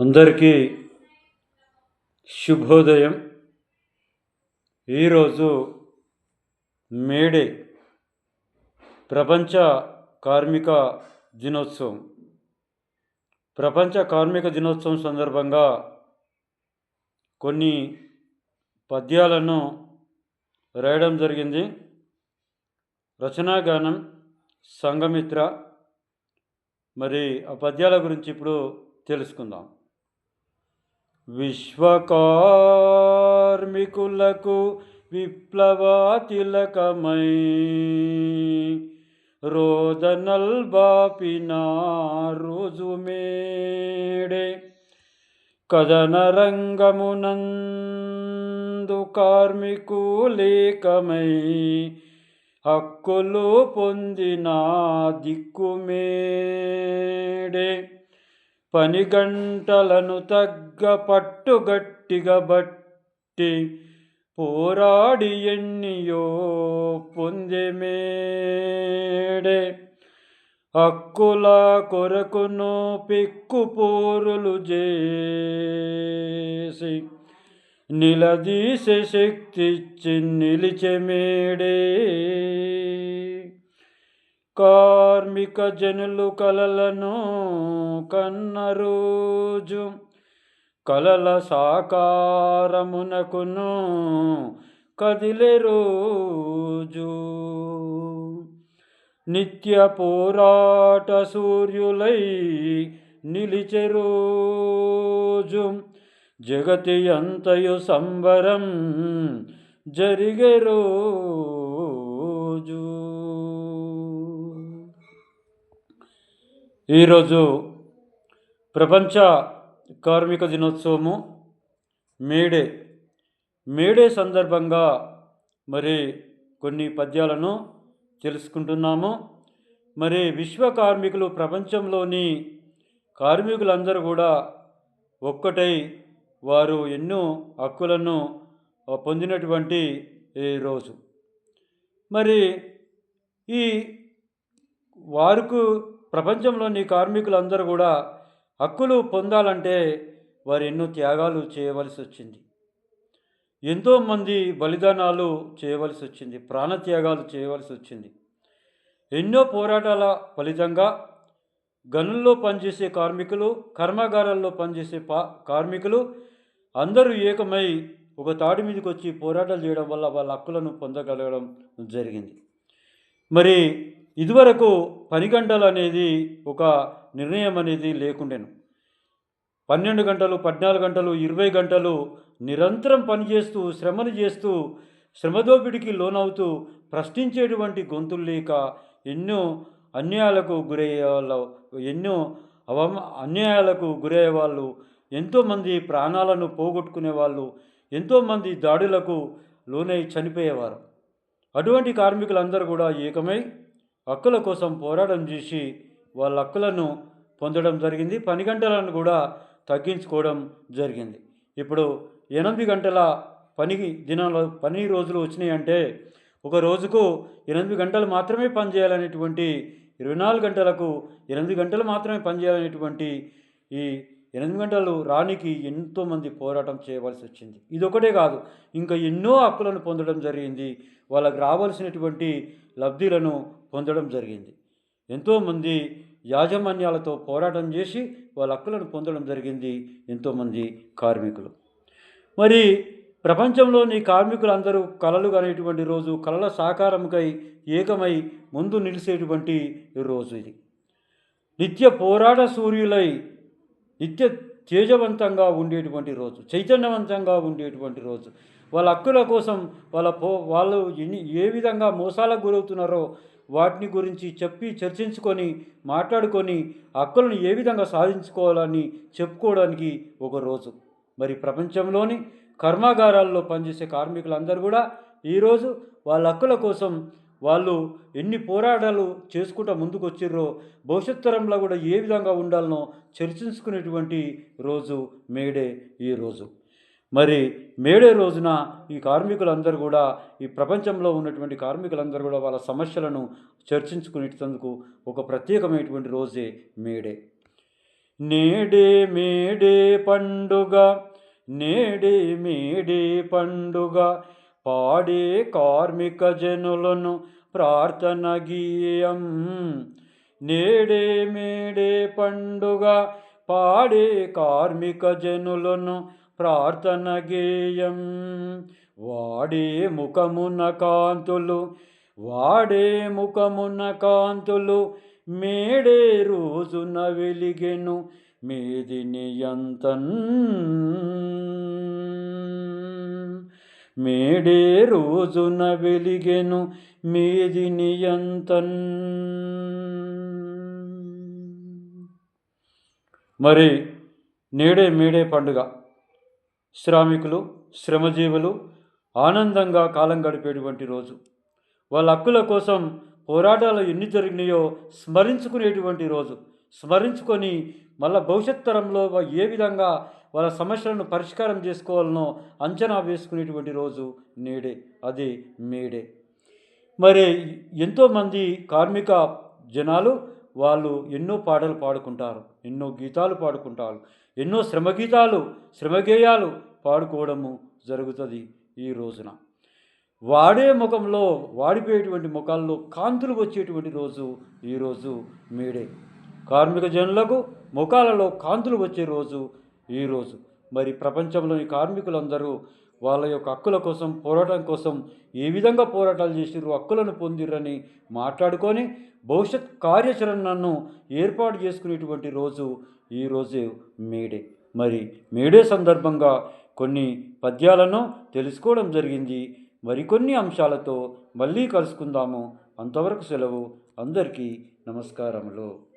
అందరికీ శుభోదయం. ఈరోజు మేడే ప్రపంచ కార్మిక దినోత్సవం. ప్రపంచ కార్మిక దినోత్సవం సందర్భంగా కొన్ని పద్యాలను రాయడం జరిగింది. రచనాగానం సంఘమిత్ర. మరి ఆ పద్యాల గురించి ఇప్పుడు తెలుసుకుందాం. విశ్వకార్మికులకు విప్లవాతిలకమై రోదనల్ బాపిన రోజు మేడే కదనరంగమునందు కార్మికులేకమై హక్కులు పొందిన దిక్కుమేడే పని గంటలను తగ్గ పట్టుగట్టిగా బట్టి పోరాడి ఎన్నియో పొందెమేడే హక్కుల కొరకును పెక్కు పోరులు చేసి నిలదీసే శక్తిచ్చి నిలిచెమేడే కార్మిక జనులు కలలను కన్న రోజు కలల సాకారమునకును కదిలే రోజు. నిత్య పోరాట సూర్యులై నిలిచే రోజు జగతి అంతయు సంబరం జరిగే రోజు. ఈరోజు ప్రపంచ కార్మిక దినోత్సవము మేడే. మేడే సందర్భంగా మరి కొన్ని పద్యాలను తెలుసుకుంటున్నాము. మరి విశ్వ కార్మికులు ప్రపంచంలోని కార్మికులందరూ కూడా ఒక్కటై వారు ఎన్నో హక్కులను పొందినటువంటి ఈ రోజు. మరి ఈ వారుకు ప్రపంచంలోని కార్మికులందరూ కూడా హక్కులు పొందాలంటే వారు ఎన్నో త్యాగాలు చేయవలసి వచ్చింది. ఎంతోమంది బలిదానాలు చేయవలసి వచ్చింది ప్రాణత్యాగాలు చేయవలసి వచ్చింది. ఎన్నో పోరాటాల ఫలితంగా గనుల్లో పనిచేసే కార్మికులు కర్మాగారాల్లో పనిచేసే పా కార్మికులు అందరూ ఏకమై ఒక తాడి మీదకి వచ్చి పోరాటాలు చేయడం వల్ల వాళ్ళ హక్కులను పొందగలగడం జరిగింది. మరి ఇదివరకు పని గంటలు అనేది ఒక నిర్ణయం అనేది లేకుండెను. పన్నెండు గంటలు పద్నాలుగు గంటలు ఇరవై గంటలు నిరంతరం పనిచేస్తూ శ్రమను చేస్తూ శ్రమదోపిడికి లోనవుతూ ప్రశ్నించేటువంటి గొంతులు లేక ఎన్నో అన్యాయాలకు గురయ్యే వాళ్ళు ఎన్నో అవమ అన్యాయాలకు గురయ్యే వాళ్ళు ఎంతోమంది ప్రాణాలను పోగొట్టుకునే వాళ్ళు ఎంతోమంది దాడులకు లోనై చనిపోయేవారు. అటువంటి కార్మికులందరూ కూడా ఏకమై హక్కుల కోసం పోరాటం చేసి వాళ్ళ హక్కులను పొందడం జరిగింది. పని గంటలను కూడా తగ్గించుకోవడం జరిగింది. ఇప్పుడు ఎనిమిది గంటల పని దినాలు పని రోజులు వచ్చినాయంటే ఒక రోజుకు ఎనిమిది గంటలు మాత్రమే పని చేయాలనేటువంటి ఇరవై నాలుగు గంటలకు ఎనిమిది గంటలు మాత్రమే పని చేయాలనేటువంటి ఈ ఎనిమిది గంటలు రానికి ఎంతోమంది పోరాటం చేయవలసి వచ్చింది. ఇదొకటే కాదు ఇంకా ఎన్నో హక్కులను పొందడం జరిగింది. వాళ్ళకు రావాల్సినటువంటి లబ్ధిలను పొందడం జరిగింది. ఎంతోమంది యాజమాన్యాలతో పోరాటం చేసి వాళ్ళ హక్కులను పొందడం జరిగింది ఎంతోమంది కార్మికులు. మరి ప్రపంచంలోని కార్మికులందరూ కళలు అనేటువంటి రోజు కళల సాకారముకై ఏకమై ముందు నిలిచేటువంటి రోజు ఇది. నిత్య పోరాట సూర్యులై నిత్య తేజవంతంగా ఉండేటువంటి రోజు చైతన్యవంతంగా ఉండేటువంటి రోజు. వాళ్ళ హక్కుల కోసం వాళ్ళ పో వాళ్ళు ఎన్ని ఏ విధంగా మోసాలకు గురవుతున్నారో వాటిని గురించి చెప్పి చర్చించుకొని మాట్లాడుకొని హక్కులను ఏ విధంగా సాధించుకోవాలని చెప్పుకోవడానికి ఒక రోజు. మరి ప్రపంచంలోని కర్మాగారాల్లో పనిచేసే కార్మికులందరూ కూడా ఈరోజు వాళ్ళ హక్కుల కోసం వాళ్ళు ఎన్ని పోరాటాలు చేసుకుంటూ ముందుకు వచ్చిర్రో భవిష్యత్ తరంలో కూడా ఏ విధంగా ఉండాలనో చర్చించుకునేటువంటి రోజు మేడే ఈ రోజు. మరి మేడే రోజున ఈ కార్మికులందరూ కూడా ఈ ప్రపంచంలో ఉన్నటువంటి కార్మికులందరూ కూడా వాళ్ళ సమస్యలను చర్చించుకునేటందుకు ఒక ప్రత్యేకమైనటువంటి రోజే మేడే. నేడే మేడే పండుగ నేడే మేడే పండుగ పాడే కార్మిక జనులను ప్రార్థన గీయం. నేడే మేడే పండుగ పాడే కార్మిక జనులను ప్రార్థన గేయం వాడే ముఖమున కాంతులు వాడే ముఖమున కాంతులు మేడే రోజున వెలిగెను మేదిని ఎంతన్ మేడే రోజున వెలిగెను మేదిని ఎంతన్ మరి నేడే మేడే పండుగ. శ్రామికులు శ్రమజీవులు ఆనందంగా కాలం గడిపేటువంటి రోజు. వాళ్ళ హక్కుల కోసం పోరాటాలు ఎన్ని జరిగినాయో స్మరించుకునేటువంటి రోజు. స్మరించుకొని మళ్ళా భవిష్యత్ తరంలో ఏ విధంగా వాళ్ళ సమస్యలను పరిష్కారం చేసుకోవాలనో అంచనా వేసుకునేటువంటి రోజు నేడే. అది మేడే. మరి ఎంతోమంది కార్మిక జనాలు వాళ్ళు ఎన్నో పాటలు పాడుకుంటారు ఎన్నో గీతాలు పాడుకుంటారు. ఎన్నో శ్రమ గీతాలు శ్రమగేయాలు పాడుకోవడము జరుగుతుంది ఈ రోజున. వాడే ముఖంలో వాడిపోయేటువంటి ముఖాల్లో కాంతులు వచ్చేటువంటి రోజు ఈరోజు మీడే. కార్మిక జనులకు ముఖాలలో కాంతులు వచ్చే రోజు ఈరోజు మరి ప్రపంచంలోని కార్మికులందరూ వాళ్ళ యొక్క హక్కుల కోసం పోరాటం కోసం ఏ విధంగా పోరాటాలు చేసిర్రు హక్కులను పొందిరని మాట్లాడుకొని భవిష్యత్ కార్యాచరణను ఏర్పాటు చేసుకునేటువంటి రోజు ఈరోజు మేడే. మరి మేడే సందర్భంగా కొన్ని పద్యాలను తెలుసుకోవడం జరిగింది. మరికొన్ని అంశాలతో మళ్ళీ కలుసుకుందాము. అంతవరకు సెలవు. అందరికీ నమస్కారములు.